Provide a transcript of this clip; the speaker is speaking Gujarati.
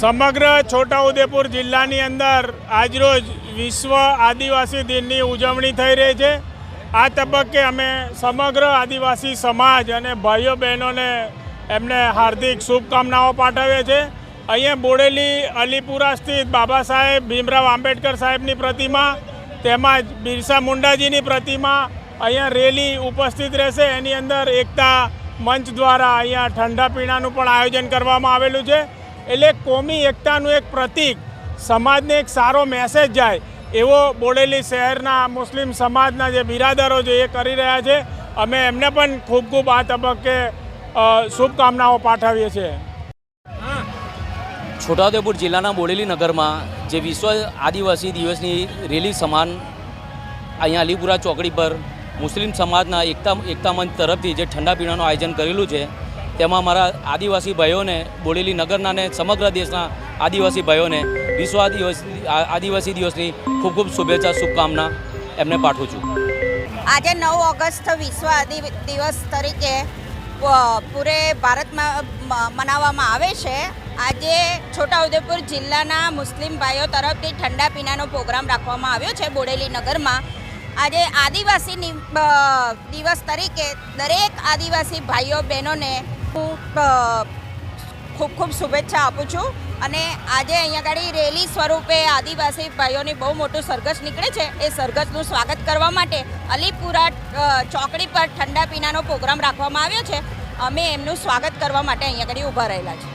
સમગ્ર છોટાઉદેપુર જિલ્લાની અંદર આજરોજ વિશ્વ આદિવાસી દિનની ઉજવણી થઈ રહી છે. આ તબક્કે અમે સમગ્ર આદિવાસી સમાજ અને ભાઈઓ બહેનોને એમને હાર્દિક શુભકામનાઓ પાઠવે છે અહીંયા બોડેલી અલીપુરા સ્થિત બાબા સાહેબ ભીમરાવ આંબેડકર સાહેબની પ્રતિમા, તેમજ બિરસા મુંડાજીની પ્રતિમા અહીંયા રેલી ઉપસ્થિત રહેશે. એની અંદર એકતા મંચ દ્વારા અહીંયા ઠંડા પીણાનું પણ આયોજન કરવામાં આવેલું છે. એટલે કોમી એકતાનું એક પ્રતીક, સમાજને એક સારો મેસેજ જાય, એવો બોડેલી શહેરના મુસ્લિમ સમાજના જે બિરાદરો છે એ કરી રહ્યા છે. અમે એમને પણ ખૂબ ખૂબ આ તબક્કે શુભકામનાઓ પાઠવીએ છીએ. છોટાઉદેપુર જિલ્લાના બોડેલી નગરમાં જે વિશ્વ આદિવાસી દિવસની રેલી સમાન અહીંયા અલીપુરા ચોકડી પર મુસ્લિમ સમાજના એકતા એકતા મંચ તરફથી જે ઠંડા પીણાનું આયોજન કરેલું છે તેમાં મારા આદિવાસી ભાઈઓને બોડેલી નગરના અને સમગ્ર દેશના આદિવાસી ભાઈઓને વિશ્વ આદિવાસી આદિવાસી દિવસની ખૂબ ખૂબ શુભેચ્છા, શુભકામના એમને પાઠવું છું. આજે નવ ઓગસ્ટ વિશ્વ આદિ દિવસ તરીકે પૂરે ભારતમાં મનાવવામાં આવે છે. આજે છોટાઉદેપુર જિલ્લાના મુસ્લિમ ભાઈઓ તરફથી ઠંડા પીણાનો પ્રોગ્રામ રાખવામાં આવ્યો છે બોડેલી નગરમાં. આજે આદિવાસી દિવસ તરીકે દરેક આદિવાસી ભાઈઓ, બહેનોને હું ખૂબ ખૂબ શુભેચ્છા આપું છું. અને આજે અહીંયા આગળ રેલી સ્વરૂપે આદિવાસી ભાઈઓની બહુ મોટું સરઘસ નીકળે છે. એ સરઘસનું સ્વાગત કરવા માટે અલીપુરા ચોકડી પર ઠંડા પીણાનો પ્રોગ્રામ રાખવામાં આવ્યો છે. અમે એમનું સ્વાગત કરવા માટે અહીંયા આગળ ઊભા રહેલા છે